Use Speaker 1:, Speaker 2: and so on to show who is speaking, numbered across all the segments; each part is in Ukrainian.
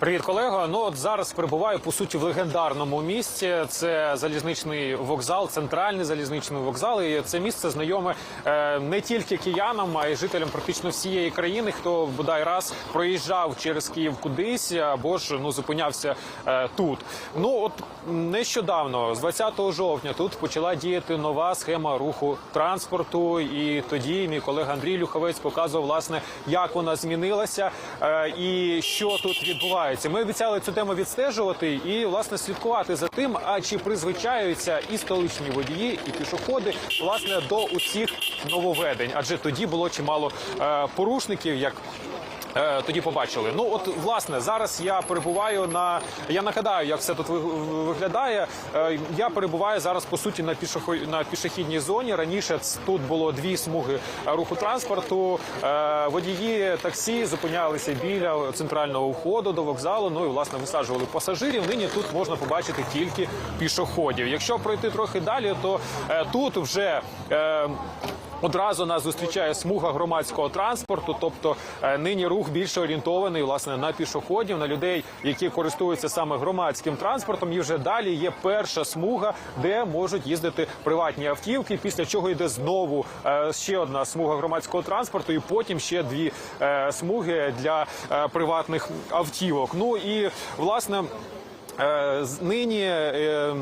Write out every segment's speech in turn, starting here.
Speaker 1: Привіт, колего. Ну от зараз перебуваю по суті в легендарному місці. Це залізничний вокзал, центральний залізничний вокзал. І це місце знайоме е, не тільки киянам, а й жителям практично всієї країни, хто бодай раз проїжджав через Київ кудись або ж ну зупинявся е, тут. Ну от нещодавно, з 20 жовтня, тут почала діяти нова схема руху транспорту. І тоді мій колега Андрій Люховець показував власне, як вона змінилася е, і що тут відбувається. Ми обіцяли цю тему відстежувати і власне слідкувати за тим, а чи призвичаються і столичні водії, і пішоходи власне до усіх нововведень, адже тоді було чимало е, порушників, як Тоді побачили. Ну от власне зараз я перебуваю на. Я нагадаю, як все тут ви- виглядає. Е, Я перебуваю зараз по суті на пішохо... пішохідній зоні. Раніше тут було дві смуги е, руху транспорту. Е, Водії таксі зупинялися біля центрального входу до вокзалу. Ну і власне висаджували пасажирів. Нині тут можна побачити тільки пішоходів. Якщо пройти трохи далі, то е, тут вже. Одразу нас зустрічає смуга громадського транспорту, тобто е, нині рух більше орієнтований власне на пішоходів, на людей, які користуються саме громадським транспортом. І вже далі є перша смуга, де можуть їздити приватні автівки. Після чого йде знову е, ще одна смуга громадського транспорту, і потім ще дві е, смуги для приватних автівок. Ну і власне. Е, Нині е,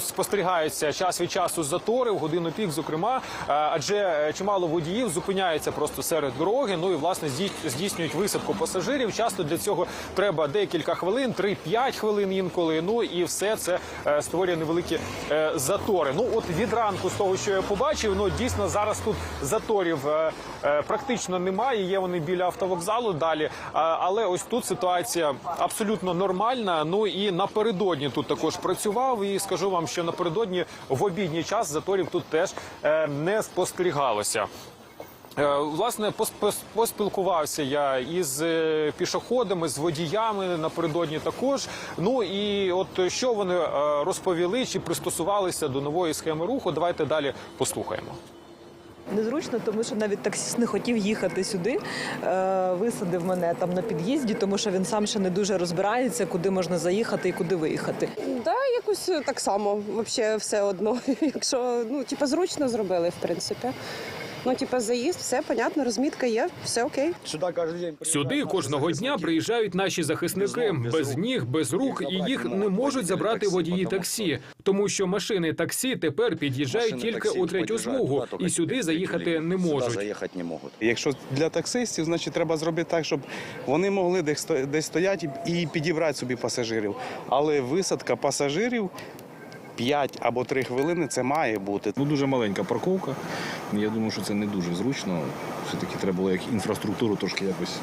Speaker 1: спостерігаються час від часу затори в годину пік, зокрема, е, адже чимало водіїв зупиняються просто серед дороги. Ну і власне здій- здійснюють висадку пасажирів. Часто для цього треба декілька хвилин, 3-5 хвилин інколи. Ну і все це створює невеликі затори. Ну от від ранку з того, що я побачив, ну дійсно зараз тут заторів практично немає. Є вони біля автовокзалу далі. Але ось тут ситуація абсолютно нормальна. Ну і напередодні тут також працював. І скажу вам, що напередодні в обідній час заторів тут теж е, не спостерігалося. Е, Власне, пос- пос- поспілкувався я із е, пішоходами, з водіями напередодні також. Ну і от що вони розповіли чи пристосувалися до нової схеми руху. Давайте далі послухаємо.
Speaker 2: Незручно, тому що навіть таксіст не хотів їхати сюди. Е, висадив мене там на під'їзді, тому що він сам ще не дуже розбирається, куди можна заїхати і куди виїхати.
Speaker 3: Да, якось е, так само, взагалі все одно. Якщо ну, типа, зручно зробили, в принципі. Ну, типа, заїзд, все понятно, розмітка є, все окей.
Speaker 4: Сюди
Speaker 5: кожного дня приїжджають наші захисники без ніг, без рук, і їх не можуть забрати водії таксі, тому що машини таксі тепер під'їжджають тільки у третю смугу, і сюди заїхати не можуть.
Speaker 4: заїхати не можуть.
Speaker 6: Якщо для таксистів, значить треба зробити так, щоб вони могли десь десь стояти і підібрати собі пасажирів. Але висадка пасажирів 5 або 3 хвилини це має бути.
Speaker 7: Ну, дуже маленька парковка. Я думаю, що це не дуже зручно. Все-таки треба було як інфраструктуру трошки якось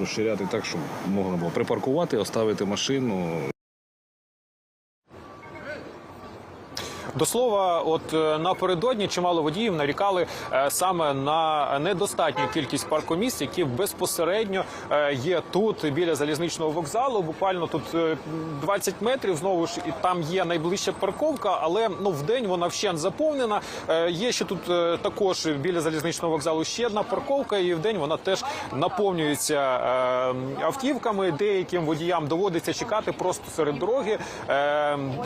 Speaker 7: розширяти так, щоб можна було припаркувати, оставити машину.
Speaker 1: До слова, от е, напередодні чимало водіїв нарікали е, саме на недостатню кількість паркомісць, які безпосередньо е, є тут біля залізничного вокзалу. Буквально тут е, 20 метрів. Знову ж і там є найближча парковка, але ну в день вона вщент заповнена. Є ще тут також біля залізничного вокзалу ще одна парковка, і в день вона теж наповнюється автівками. Деяким водіям доводиться чекати просто серед дороги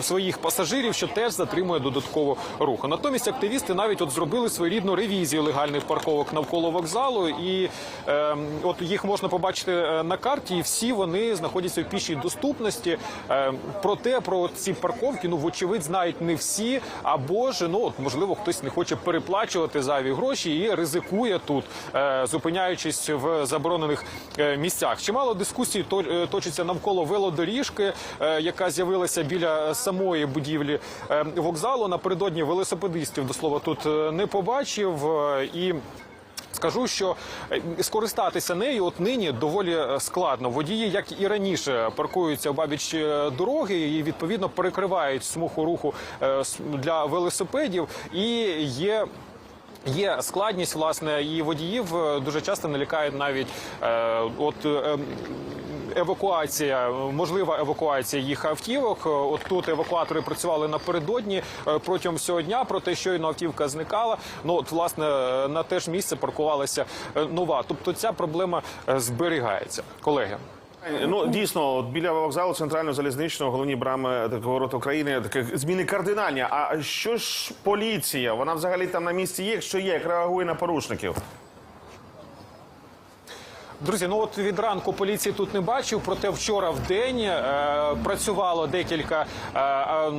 Speaker 1: своїх пасажирів, що теж затримує додатково руху. Натомість активісти навіть от зробили своєрідну ревізію легальних парковок навколо вокзалу, і е, от їх можна побачити е, на карті. І всі вони знаходяться в пішій доступності. Е, проте про ці парковки, ну вочевидь, знають не всі, або ж ну от можливо хтось не хоче переплачувати зайві гроші і ризикує тут, е, зупиняючись в заборонених е, місцях. Чимало дискусій е, точиться навколо велодоріжки, е, яка з'явилася біля самої будівлі е, вокзалу. Напередодні велосипедистів до слова тут е, не побачив е, і. Скажу, що е, скористатися нею от нині доволі складно. Водії, як і раніше, паркуються обабіч е, дороги і відповідно перекривають смугу руху для велосипедів. І є Є складність, власне, і водіїв дуже часто налякають навіть от. Евакуація, можлива евакуація їх автівок. Е, От тут евакуатори працювали напередодні е, протягом всього дня. Проте щойно автівка зникала. Ну от власне е, на те ж місце паркувалася нова. Тобто ця проблема зберігається, колеги.
Speaker 4: Ну дійсно, от біля вокзалу центрального залізничного, головні брами ворот України, таких зміни кардинальні. А що ж поліція? Вона взагалі там на місці є, якщо є, як реагує на порушників?
Speaker 1: Друзі, ну от від ранку поліції тут не бачив. Проте вчора в день е, працювало декілька е, е,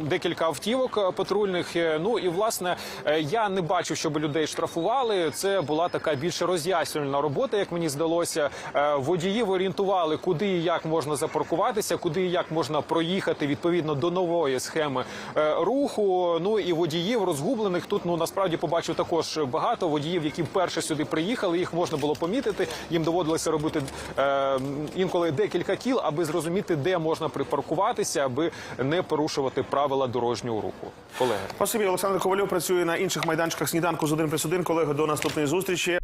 Speaker 1: декілька автівок патрульних. Е, Ну і власне е, я не бачив, щоб людей штрафували. Це була така більше роз'яснювальна робота, як мені здалося. Водіїв орієнтували, куди і як можна запаркуватися, куди і як можна проїхати відповідно до нової схеми руху. Ну і водіїв розгублених тут ну насправді побачив також багато водіїв, які вперше сюди приїхали. Їх можна було помітити. Їм доводилося робити е, інколи декілька кіл, аби зрозуміти, де можна припаркуватися, аби не порушувати правила дорожнього руху. Колеги.
Speaker 4: Спасибі, Олександр Ковальов працює на інших майданчиках сніданку з 1 плюс 1. Колеги, до наступної зустрічі.